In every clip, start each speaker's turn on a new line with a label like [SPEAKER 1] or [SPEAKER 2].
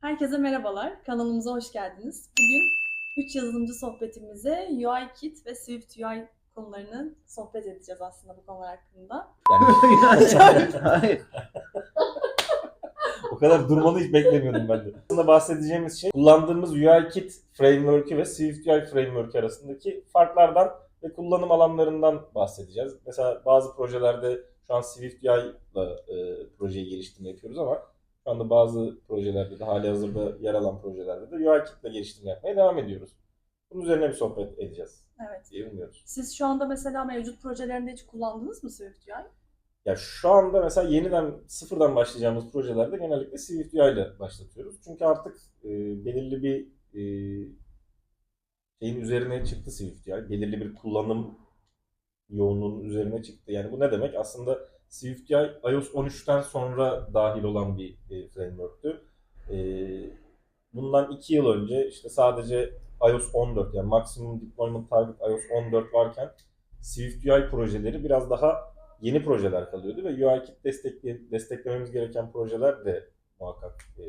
[SPEAKER 1] Herkese merhabalar, kanalımıza hoş geldiniz. Bugün 3 yazılımcı sohbetimize UIKit ve Swift UI konularını sohbet edeceğiz aslında bu konular hakkında.
[SPEAKER 2] Yani hayır. o kadar durmanı hiç beklemiyordum ben de. Aslında bahsedeceğimiz şey kullandığımız UIKit framework'ü ve Swift UI framework arasındaki farklardan ve kullanım alanlarından bahsedeceğiz. Mesela bazı projelerde şu an Swift UI ile e, projeyi geliştirme yapıyoruz ama şu anda bazı projelerde de hali hazırda yer alan projelerde de UIKit ile geliştirme yapmaya devam ediyoruz. Bunun üzerine bir sohbet edeceğiz
[SPEAKER 1] Evet.
[SPEAKER 2] diye umuyoruz.
[SPEAKER 1] Siz şu anda mesela mevcut projelerinde hiç kullandınız mı Swift UI?
[SPEAKER 2] Ya şu anda mesela yeniden sıfırdan başlayacağımız projelerde genellikle Swift UI ile başlatıyoruz. Çünkü artık e, belirli bir e, şeyin üzerine çıktı Swift UI. Belirli bir kullanım yoğunluğunun üzerine çıktı. Yani bu ne demek? Aslında Swift UI iOS 13'ten sonra dahil olan bir e, framework'tü. E, bundan iki yıl önce işte sadece iOS 14 yani Maximum Deployment Target iOS 14 varken Swift UI projeleri biraz daha yeni projeler kalıyordu ve UIKit destekle, desteklememiz gereken projeler de muhakkak e,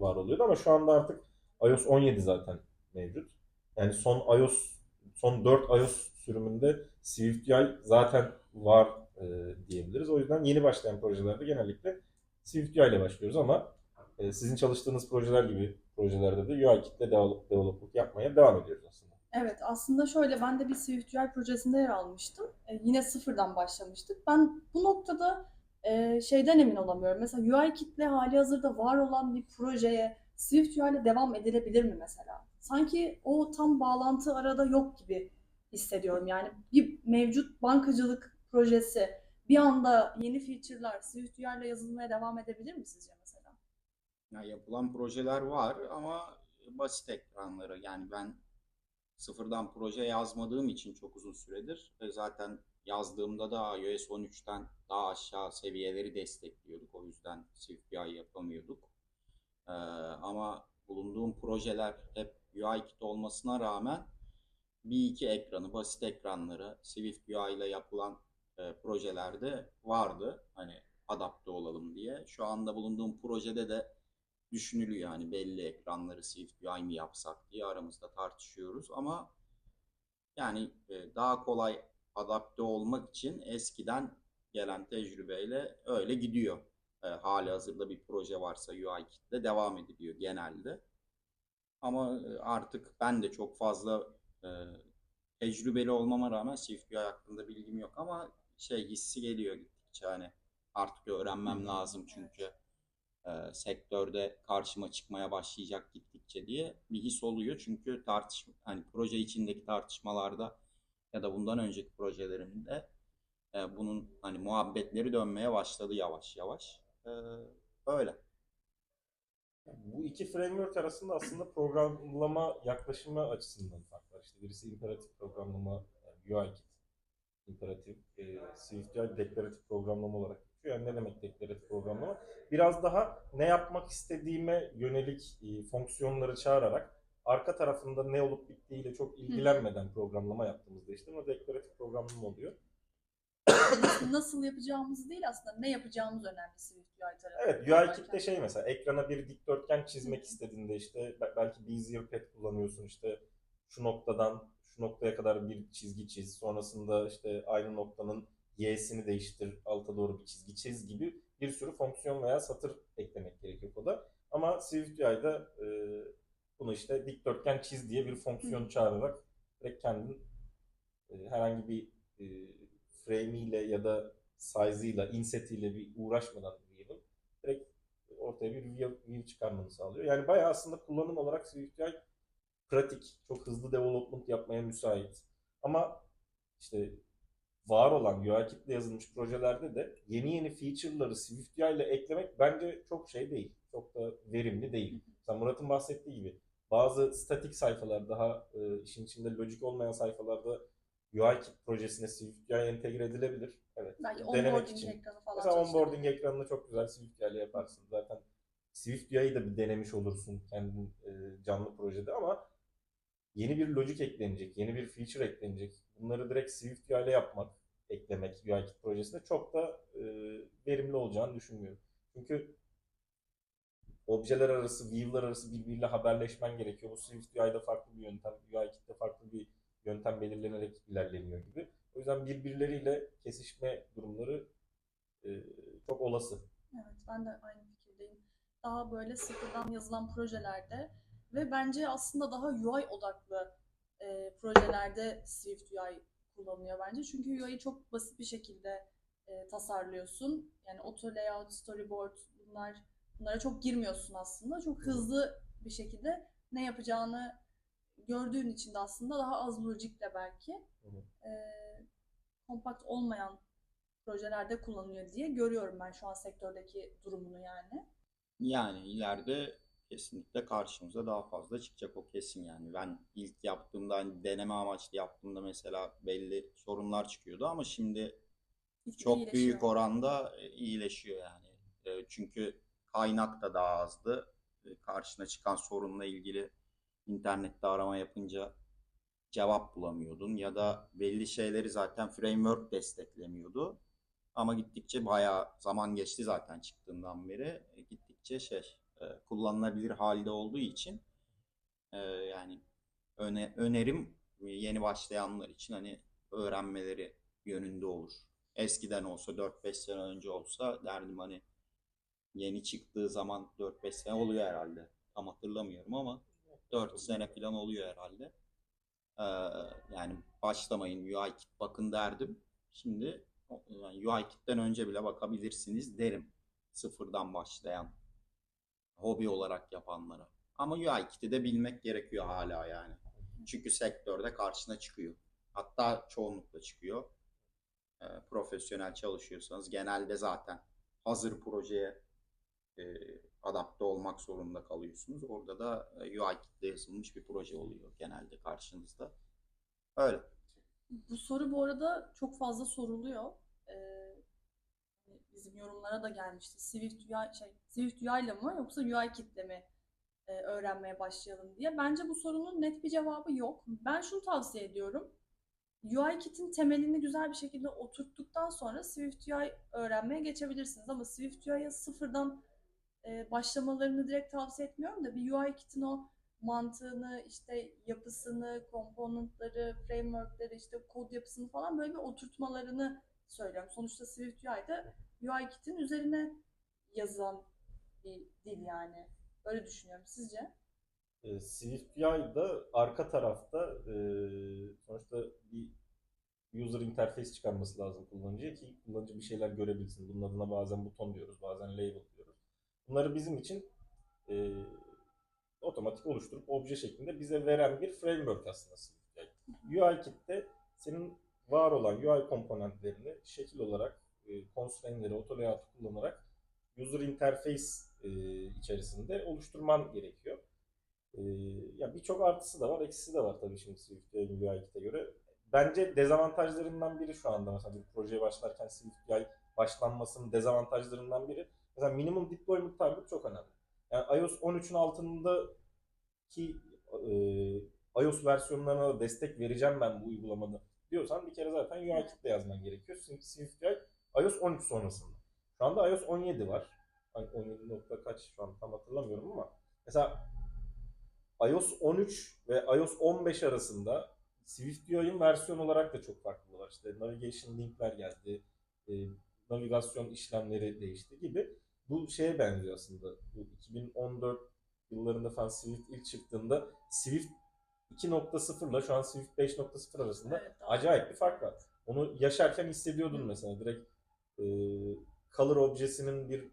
[SPEAKER 2] var oluyordu ama şu anda artık iOS 17 zaten mevcut. Yani son iOS son 4 iOS sürümünde Swift UI zaten var e, diyebiliriz. O yüzden yeni başlayan projelerde genellikle Swift UI ile başlıyoruz ama e, sizin çalıştığınız projeler gibi projelerde de UIKit ile develop, development yapmaya devam ediyoruz aslında.
[SPEAKER 1] Evet, aslında şöyle ben de bir Swift UI projesinde yer almıştım. E, yine sıfırdan başlamıştık. Ben bu noktada e, şeyden emin olamıyorum. Mesela UIKit ile hali hazırda var olan bir projeye Swift UI ile devam edilebilir mi mesela? Sanki o tam bağlantı arada yok gibi hissediyorum. Yani bir mevcut bankacılık projesi bir anda yeni feature'lar Swift UI ile yazılmaya devam edebilir mi sizce mesela?
[SPEAKER 3] Ya yapılan projeler var ama basit ekranları. Yani ben sıfırdan proje yazmadığım için çok uzun süredir ve zaten yazdığımda da iOS 13'ten daha aşağı seviyeleri destekliyorduk. O yüzden Swift UI yapamıyorduk. Ee, ama bulunduğum projeler hep UIKit olmasına rağmen bir iki ekranı, basit ekranları Swift UI ile yapılan e, projelerde vardı. Hani adapte olalım diye. Şu anda bulunduğum projede de düşünülüyor yani belli ekranları UI mi yapsak diye aramızda tartışıyoruz ama yani e, daha kolay adapte olmak için eskiden gelen tecrübeyle öyle gidiyor. E, hali hazırda bir proje varsa UIKit'le devam ediliyor genelde. Ama e, artık ben de çok fazla e, tecrübeli olmama rağmen UI hakkında bilgim yok ama şey hissi geliyor gittikçe hani artık öğrenmem lazım çünkü e, sektörde karşıma çıkmaya başlayacak gittikçe diye bir his oluyor. Çünkü tartışma hani proje içindeki tartışmalarda ya da bundan önceki projelerimde e, bunun hani muhabbetleri dönmeye başladı yavaş yavaş. E, öyle.
[SPEAKER 2] Bu iki framework arasında aslında programlama yaklaşımı açısından fark var. İşte birisi imperatif programlama, yani UIKit, imperatif, e, UI deklaratif programlama olarak geçiyor. Yani ne demek deklaratif programlama? Biraz daha ne yapmak istediğime yönelik e, fonksiyonları çağırarak arka tarafında ne olup bittiğiyle çok ilgilenmeden programlama yaptığımızda işte o deklaratif programlama oluyor.
[SPEAKER 1] Nasıl, yapacağımız değil aslında ne yapacağımız önemli Swift UI tarafında.
[SPEAKER 2] Evet, UIKit'te şey mesela ekrana bir dikdörtgen çizmek istediğinde işte be- belki Bezier Pad kullanıyorsun işte şu noktadan şu noktaya kadar bir çizgi çiz. Sonrasında işte aynı noktanın y'sini değiştir, alta doğru bir çizgi çiz gibi bir sürü fonksiyon veya satır eklemek gerekiyor koda. Ama Swift UI'da e, bunu işte dikdörtgen çiz diye bir fonksiyon çağırarak direkt kendin e, herhangi bir e, frame'iyle ya da size'ıyla, insetiyle bir uğraşmadan diyelim direkt ortaya bir view, view çıkarmanı sağlıyor. Yani bayağı aslında kullanım olarak Swift UI pratik, çok hızlı development yapmaya müsait. Ama işte var olan UIKit'le yazılmış projelerde de yeni yeni feature'ları Swift UI ile eklemek bence çok şey değil. Çok da verimli değil. Mesela Murat'ın bahsettiği gibi bazı statik sayfalar daha e, işin içinde lojik olmayan sayfalarda UIKit projesine Swift UI entegre edilebilir. Evet.
[SPEAKER 1] Belki
[SPEAKER 2] denemek için.
[SPEAKER 1] ekranı falan
[SPEAKER 2] Mesela onboarding ekranını çok güzel Swift UI ile yaparsın. Zaten Swift UI'yi da bir denemiş olursun kendin e, canlı projede ama yeni bir logic eklenecek, yeni bir feature eklenecek. Bunları direkt Swift UI ile yapmak, eklemek UIKit projesinde çok da e, verimli olacağını düşünmüyorum. Çünkü objeler arası, view'lar arası birbiriyle haberleşmen gerekiyor. Bu Swift UI'da farklı bir yöntem, UIKit'te farklı bir yöntem belirlenerek ilerleniyor gibi. O yüzden birbirleriyle kesişme durumları e, çok olası.
[SPEAKER 1] Evet, ben de aynı fikirdeyim. Daha böyle sıfırdan yazılan projelerde ve bence aslında daha UI odaklı e, projelerde Swift UI kullanılıyor bence. Çünkü UI'yi çok basit bir şekilde e, tasarlıyorsun. Yani auto layout, storyboard bunlar bunlara çok girmiyorsun aslında. Çok hızlı bir şekilde ne yapacağını gördüğün için de aslında daha az lojikle belki e, kompakt olmayan projelerde kullanılıyor diye görüyorum ben şu an sektördeki durumunu yani.
[SPEAKER 3] Yani ileride kesinlikle karşımıza daha fazla çıkacak o kesin yani. Ben ilk yaptığımda hani deneme amaçlı yaptığımda mesela belli sorunlar çıkıyordu ama şimdi
[SPEAKER 1] Gitgide
[SPEAKER 3] çok
[SPEAKER 1] iyileşiyor.
[SPEAKER 3] büyük oranda e, iyileşiyor yani. E, Çünkü kaynak da daha azdı. E, Karşına çıkan sorunla ilgili internette arama yapınca cevap bulamıyordun ya da belli şeyleri zaten framework desteklemiyordu. Ama gittikçe bayağı zaman geçti zaten çıktığından beri. Gittikçe şey kullanılabilir halde olduğu için e, yani öne, önerim yeni başlayanlar için hani öğrenmeleri yönünde olur. Eskiden olsa 4-5 sene önce olsa derdim hani yeni çıktığı zaman 4-5 sene oluyor herhalde. Tam hatırlamıyorum ama 4 sene falan oluyor herhalde. Ee, yani başlamayın UI bakın derdim. Şimdi yani UI önce bile bakabilirsiniz derim. Sıfırdan başlayan hobi olarak yapanlara. Ama UI kit'i de bilmek gerekiyor hala yani. Çünkü sektörde karşına çıkıyor. Hatta çoğunlukla çıkıyor. Ee, profesyonel çalışıyorsanız genelde zaten hazır projeye e, adapte olmak zorunda kalıyorsunuz. Orada da e, UI kitle yazılmış bir proje oluyor genelde karşınızda. Öyle.
[SPEAKER 1] Bu soru bu arada çok fazla soruluyor. Ee, bizim yorumlara da gelmişti. Swift UI, şey, Swift UI ile mı yoksa UI kitle mi e, öğrenmeye başlayalım diye. Bence bu sorunun net bir cevabı yok. Ben şunu tavsiye ediyorum. UI kit'in temelini güzel bir şekilde oturttuktan sonra Swift UI öğrenmeye geçebilirsiniz. Ama Swift UI'ye sıfırdan e, başlamalarını direkt tavsiye etmiyorum da bir UI kit'in o mantığını, işte yapısını, komponentleri, framework'leri, işte kod yapısını falan böyle bir oturtmalarını söylüyorum. Sonuçta Swift UI'de UI kit'in üzerine yazılan bir dil yani. Öyle düşünüyorum. Sizce?
[SPEAKER 2] E, Swift UI'da arka tarafta e, sonuçta bir user interface çıkarması lazım kullanıcıya ki kullanıcı bir şeyler görebilsin. Bunun adına bazen buton diyoruz, bazen label diyoruz. Bunları bizim için e, otomatik oluşturup obje şeklinde bize veren bir framework aslında Swift UI. UI kit'te senin var olan UI komponentlerini şekil olarak e, constraint'leri, auto kullanarak user interface e, içerisinde oluşturman gerekiyor. Ee, ya birçok artısı da var, eksisi de var tabii şimdi Swift UI UI kit'e göre. Bence dezavantajlarından biri şu anda mesela bir projeye başlarken Swift UI başlanmasının dezavantajlarından biri. Mesela minimum deployment time çok önemli. Yani iOS 13'ün altındaki e, iOS versiyonlarına da destek vereceğim ben bu uygulamada diyorsan bir kere zaten UI kitle yazman gerekiyor. Çünkü Swift UI iOS 13 sonrasında. Şu anda iOS 17 var. Hani 17 nokta kaç şu an tam hatırlamıyorum ama mesela iOS 13 ve iOS 15 arasında Swift UI'ın versiyon olarak da çok farklılar. İşte navigation linkler geldi, e, navigasyon işlemleri değişti gibi. Bu şeye benziyor aslında. Bu 2014 yıllarında falan Swift ilk çıktığında Swift 2.0 ile şu an Swift 5.0 arasında
[SPEAKER 1] Evet,
[SPEAKER 2] acayip bir fark var. Onu yaşarken hissediyordun mesela direkt e, color objesinin bir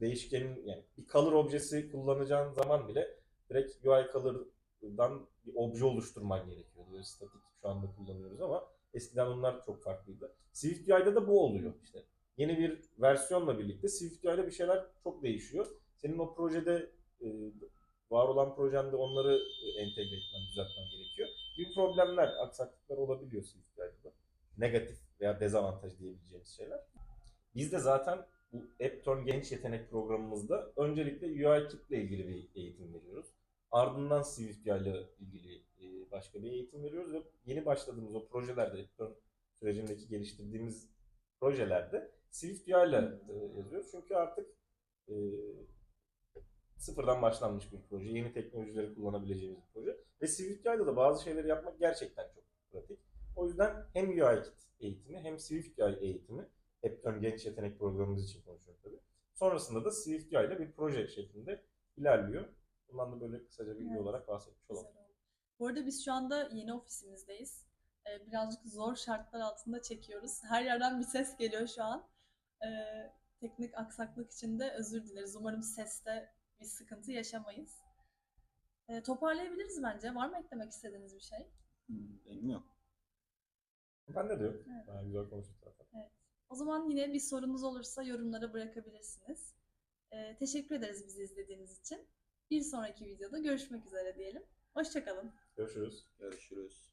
[SPEAKER 2] değişkenin yani bir color objesi kullanacağın zaman bile direkt UI color'dan bir obje oluşturman gerekiyordu. Böyle statik şu anda kullanıyoruz ama eskiden onlar çok farklıydı. Swift da bu oluyor işte. Yeni bir versiyonla birlikte Swift bir şeyler çok değişiyor. Senin o projede e, var olan projende onları entegre etmen, düzeltmen gerekiyor. Gibi problemler, aksaklıklar olabiliyor Swift. Negatif veya dezavantaj diyebileceğimiz şeyler. Biz de zaten bu Appton Genç Yetenek programımızda öncelikle UI ile ilgili bir eğitim veriyoruz. Ardından Swift ile ilgili e, başka bir eğitim veriyoruz ve yeni başladığımız o projelerde, Appton sürecindeki geliştirdiğimiz projelerde Swift UI ile e, yazıyoruz. Çünkü artık e, sıfırdan başlanmış bir proje. Yeni teknolojileri kullanabileceğimiz bir proje. Ve SwiftUI'da da bazı şeyleri yapmak gerçekten çok pratik. O yüzden hem UIKit eğitimi hem SwiftUI eğitimi hep ön genç yetenek programımız için konuşuyorum tabii. Sonrasında da SwiftUI ile bir proje şeklinde ilerliyor. Bundan da böyle kısaca bilgi
[SPEAKER 1] Evet.
[SPEAKER 2] olarak bahsetmiş olalım.
[SPEAKER 1] Bu arada biz şu anda yeni ofisimizdeyiz. Ee, birazcık zor şartlar altında çekiyoruz. Her yerden bir ses geliyor şu an. Ee, teknik aksaklık için de özür dileriz. Umarım seste bir sıkıntı yaşamayız. Ee, toparlayabiliriz bence. Var mı eklemek istediğiniz bir şey?
[SPEAKER 3] Hmm, Benim yok.
[SPEAKER 2] Bende de yok.
[SPEAKER 1] Evet.
[SPEAKER 2] Daha güzel konuştuk zaten.
[SPEAKER 1] O zaman yine bir sorunuz olursa yorumlara bırakabilirsiniz. Ee, teşekkür ederiz bizi izlediğiniz için. Bir sonraki videoda görüşmek üzere diyelim. Hoşçakalın.
[SPEAKER 2] Görüşürüz.
[SPEAKER 3] Görüşürüz.